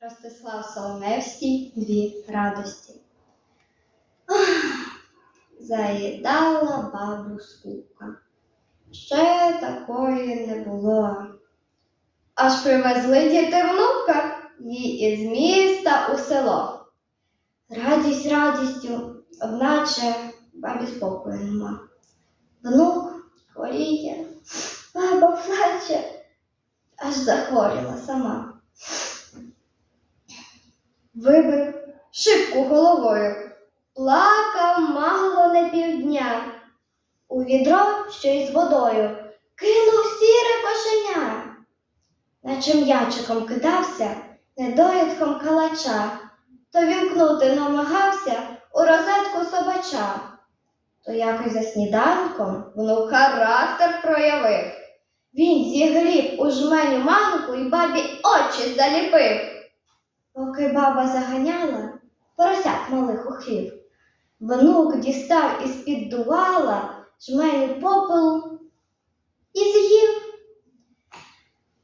Ростислав Соломевський дві радості. Ах, Заїдала бабу скука. Ще такої не було. Аж привезли діти внука їй із міста у село. Радість радістю, одначе бабі спокою нема. Внук хворіє, баба плаче, аж захворіла сама. Вибив шибку головою, плакав мало не півдня. У відро, що із водою, кинув сіре кошеня. Наче м'ячиком кидався, недоїдком калача, то вімкнути намагався у розетку собача. То якось за сніданком внук характер проявив. Він зігріб у жменю манку і бабі очі заліпив. Поки баба заганяла, поросят малих у хлів. Внук дістав із-під дувала жменю попелу і з'їв.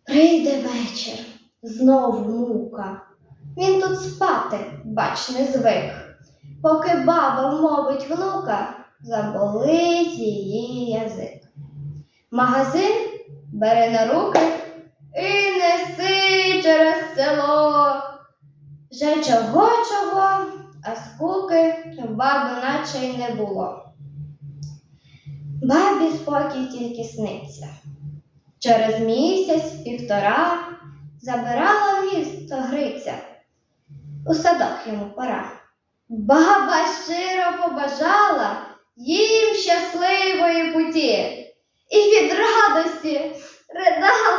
Прийде вечір, знов мука. Він тут спати, бач, не звик. Поки баба вмовить внука, заболить її язик. Магазин бере на руки і Вже чого чого, а скуки в баби наче й не було. Бабі спокій тільки сниться. Через місяць, півтора забирала в місто Гриця. У садок йому пора. Баба щиро побажала їм щасливої путі і від радості ридала,